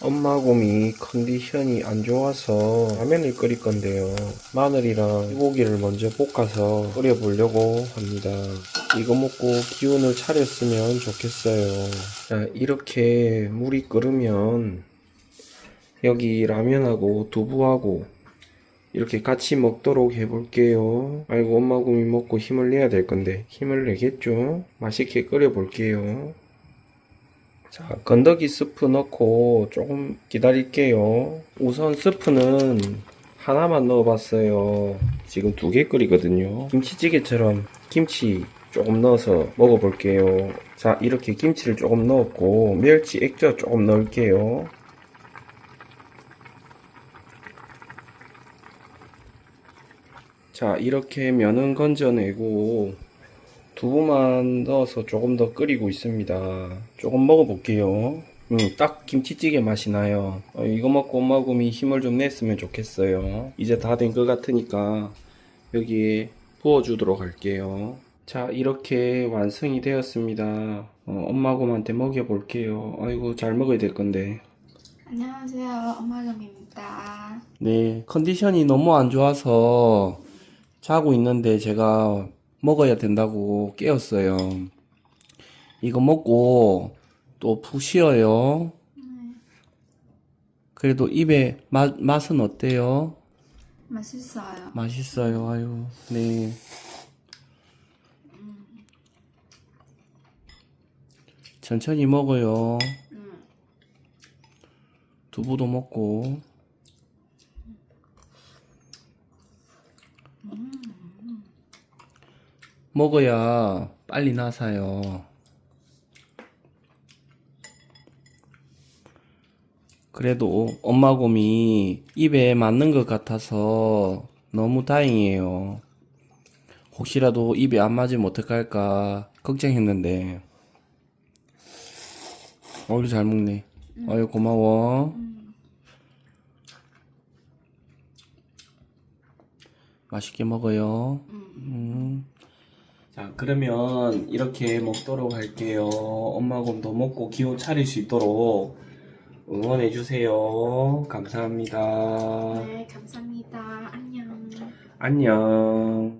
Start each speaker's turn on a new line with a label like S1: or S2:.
S1: 엄마 곰이 컨디션이 안 좋아서 라면을 끓일 건데요. 마늘이랑 고기를 먼저 볶아서 끓여보려고 합니다. 이거 먹고 기운을 차렸으면 좋겠어요. 자, 이렇게 물이 끓으면 여기 라면하고 두부하고 이렇게 같이 먹도록 해볼게요. 아이고 엄마 곰이 먹고 힘을 내야 될 건데 힘을 내겠죠? 맛있게 끓여볼게요. 자, 건더기 스프 넣고 조금 기다릴게요. 우선 스프는 하나만 넣어봤어요. 지금 두 개 끓이거든요. 김치찌개처럼 김치 조금 넣어서 먹어볼게요. 자, 이렇게 김치를 조금 넣었고, 멸치 액젓 조금 넣을게요. 자, 이렇게 면은 건져내고, 두부만 넣어서 조금 더 끓이고 있습니다. 조금 먹어볼게요. 음, 딱 김치찌개 맛이 나요. 어, 이거 먹고 엄마 곰이 힘을 좀 냈으면 좋겠어요. 이제 다 된 것 같으니까 여기에 부어주도록 할게요. 자, 이렇게 완성이 되었습니다. 어, 엄마 곰한테 먹여볼게요. 아이고, 잘 먹어야 될 건데.
S2: 안녕하세요. 엄마금입니다.
S1: 네, 컨디션이 너무 안 좋아서 자고 있는데 제가 먹어야 된다고 깨웠어요. 이거 먹고 또 푹 쉬어요. 그래도 입에 맛, 맛은 어때요?
S2: 맛있어요.
S1: 맛있어요. 아유, 네. 천천히 먹어요.
S2: 음,
S1: 두부도 먹고. 먹어야 빨리 나사요. 그래도 엄마 곰이 입에 맞는 것 같아서 너무 다행이에요. 혹시라도 입에 안 맞으면 어떡할까 걱정했는데. 어우 잘 먹네. 아유 고마워. 맛있게 먹어요. 음. 자, 그러면 이렇게 먹도록 할게요. 엄마 곰도 먹고 기운 차릴 수 있도록 응원해 주세요. 감사합니다.
S2: 네, 감사합니다. 안녕.
S1: 안녕.